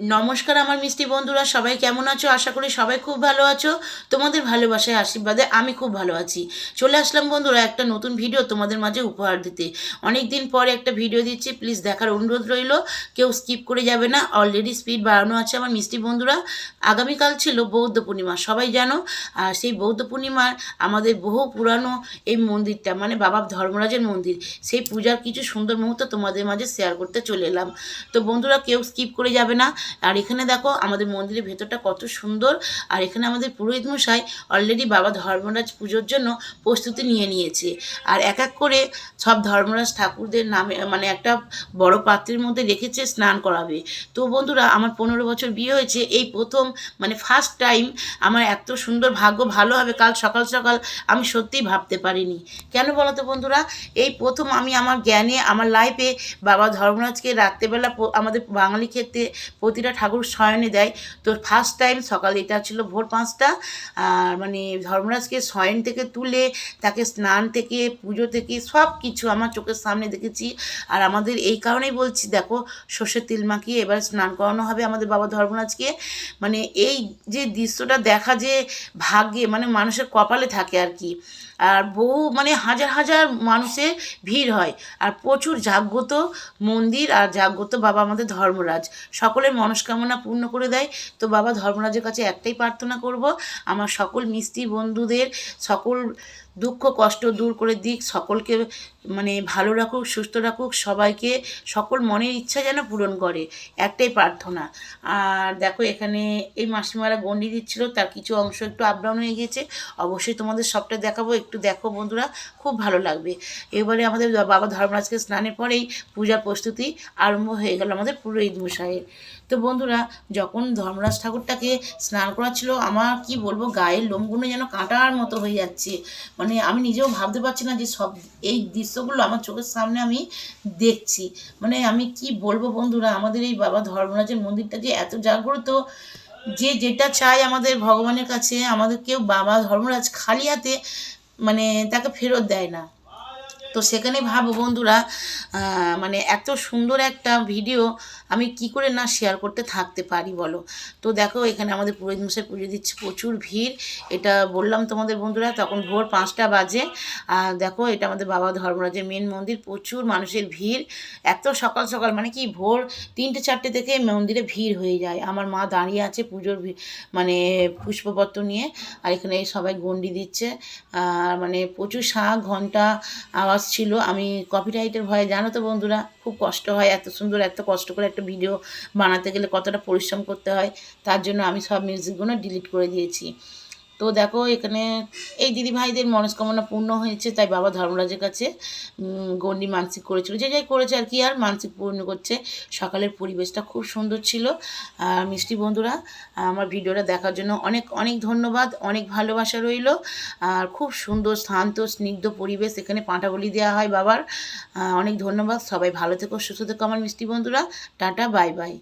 নমস্কার আমার মিষ্টি বন্ধুরা, সবাই কেমন আছো? আশা করি সবাই খুব ভালো আছো। তোমাদের ভালোবাসায়, আশীর্বাদে আমি খুব ভালো আছি। চলে আসলাম বন্ধুরা একটা নতুন ভিডিও তোমাদের মাঝে উপহার দিতে। অনেক দিন পরে একটা ভিডিও দিচ্ছি প্লিজ দেখার অনুরোধ রইল। কেউ স্কিপ করে যাবে না অলরেডি স্পিড বাড়ানো আছে আমার মিষ্টি বন্ধুরা। আগামীকাল ছিল বৌদ্ধ পূর্ণিমা, সবাই জানো? আর সেই বৌদ্ধ পূর্ণিমার আমাদের বহু পুরানো এই মন্দিরটা মানে বাবা ধর্মরাজের মন্দির, সেই পূজার কিছু সুন্দর মুহূর্ত তোমাদের মাঝে শেয়ার করতে চলে এলাম। তো বন্ধুরা, কেউ স্কিপ করে যাবে না আর এখানে দেখো আমাদের মন্দিরের ভেতরটা কত সুন্দর। আর এখানে আমাদের পুরোহিত মশাই অলরেডি বাবা ধর্মরাজ পুজোর জন্য প্রস্তুতি নিয়ে নিয়েছে। আর এক এক করে সব ধর্মরাজ ঠাকুরদের নামে মানে একটা বড় পাত্রের মধ্যে রেখেছে, স্নান করাবে। তো বন্ধুরা, আমার পনেরো বছর বিয়ে হয়েছে, এই প্রথম মানে ফার্স্ট টাইম আমার এত সুন্দর ভাগ্য ভালো হবে, কাল সকাল সকাল আমি সত্যিই ভাবতে পারিনি। কেন বলো তো বন্ধুরা? এই প্রথম আমি আমার জ্ঞানে, আমার লাইফে বাবা ধর্মরাজকে রাত্রেবেলা আমাদের বাঙালি ক্ষেত্রে প্রতিটা ঠাকুর শয়নে দেয়। তো ফার্স্ট টাইম সকালে এটা ছিল ভোর পাঁচটা, আর মানে ধর্মরাজকে শয়ন থেকে তুলে তাকে স্নান থেকে, পুজো থেকে সব কিছু আমার চোখের সামনে দেখেছি। আর আমাদের এই কারণেই বলছি, দেখো, সর্ষের তেল মাখিয়ে এবার স্নান করানো হবে আমাদের বাবা ধর্মরাজকে। মানে এই যে দৃশ্যটা দেখা যে ভাগ্যে মানে মানুষের কপালে থাকে আর কি। আর বহু মানে হাজার হাজার মানুষের ভিড় হয়। আর প্রচুর জাগ্রত মন্দির আর জাগ্রত বাবা আমাদের ধর্মরাজ। সকলের মনস্কামনা পূর্ণ করে দেয়। তো বাবা ধর্মরাজের কাছে একটাই প্রার্থনা করব, আমার সকল মিষ্টি বন্ধুদের, সকল দুঃখ, কষ্ট দূর করে দিক, সকলকে মানে ভালো রাখুক, সুস্থ রাখুক, সবাইকে সকল মনের ইচ্ছা যেন পূরণ করে, একটাই প্রার্থনা। আর দেখো এখানে এই মাসিমারা গন্ডি দিচ্ছিল, তার কিছু অংশ একটু আপ ডাউন হয়ে গেছে অবশ্যই তোমাদের সবটা দেখাবো, একটু দেখো বন্ধুরা, খুব ভালো লাগবে। এবারে আমাদের বাবা ধর্মরাজকে স্নানের পরেই পূজার প্রস্তুতি আরম্ভ হয়ে গেল আমাদের পুরোহিত মশাইয়ের। তো বন্ধুরা, যখন ধর্মরাজ ঠাকুরটাকে স্নান করাচ্ছিল, আমার কি বলব, গায়ের লোমগুলো যেন কাঁটার মতো হয়ে যাচ্ছে। মানে আমি নিজেও ভাবতে পারছি না যে সব এই দৃশ্যগুলো আমার চোখের সামনে আমি দেখছি। মানে আমি কি বলব বন্ধুরা, আমাদের এই বাবা ধর্মরাজের মন্দিরটা যে এত জাগ্রত, যে যেটা চাই আমাদের ভগবানের কাছে, আমাদের কেউ বাবা ধর্মরাজ খালি হাতে মানে তাকে ফেরত দেয় না। তো সেখানে ভাবো বন্ধুরা মানে এত সুন্দর একটা ভিডিও আমি কি করে না শেয়ার করতে থাকতে পারি বলো? তো দেখো এখানে আমাদের পুরোহিত মশাই পুজো দিচ্ছে, প্রচুর ভিড়। এটা বললাম তোমাদের বন্ধুরা, তখন ভোর পাঁচটা বাজে। আর দেখো এটা আমাদের বাবা ধর্মরাজের মেন মন্দির, প্রচুর মানুষের ভিড়। এত সকাল সকাল মানে কি ভোর তিনটে চারটে থেকে মন্দিরে ভিড় হয়ে যায়। আমার মা দাঁড়িয়ে আছে পুজোর মানে পুষ্পপত্র নিয়ে। আর এখানে সবাই গন্ডি দিচ্ছে। আর মানে প্রচুর শাঁখ ঘণ্টা আওয়াজ ছিল। আমি কপিরাইটের ভয়ে, জানো তো বন্ধুরা, খুব কষ্ট হয়, এত সুন্দর, এত কষ্ট করে একটা ভিডিও বানাতে গেলে কতটা পরিশ্রম করতে হয়, তার জন্য আমি সব মিউজিকগুলো ডিলিট করে দিয়েছি। তো দেখো, এখানে এই দিদি ভাইদের মনস্কামনা পূর্ণ হয়েছে, তাই বাবা ধর্মরাজের কাছে গণ্ডি মানসিক করেছিল। যে যাই করেছে আর কি, আর মানসিক পূর্ণ করছে। সকালের পরিবেশটা খুব সুন্দর ছিল। আর মিষ্টি বন্ধুরা, আমার ভিডিওটা দেখার জন্য অনেক অনেক ধন্যবাদ, অনেক ভালোবাসা রইল। আর খুব সুন্দর, শান্ত, স্নিগ্ধ পরিবেশ এখানে পাঁঠাবলি দেওয়া হয় বাবার। অনেক ধন্যবাদ, সবাই ভালো থেকো, সুস্থ থেকো আমার মিষ্টি বন্ধুরা। Tata, bye bye.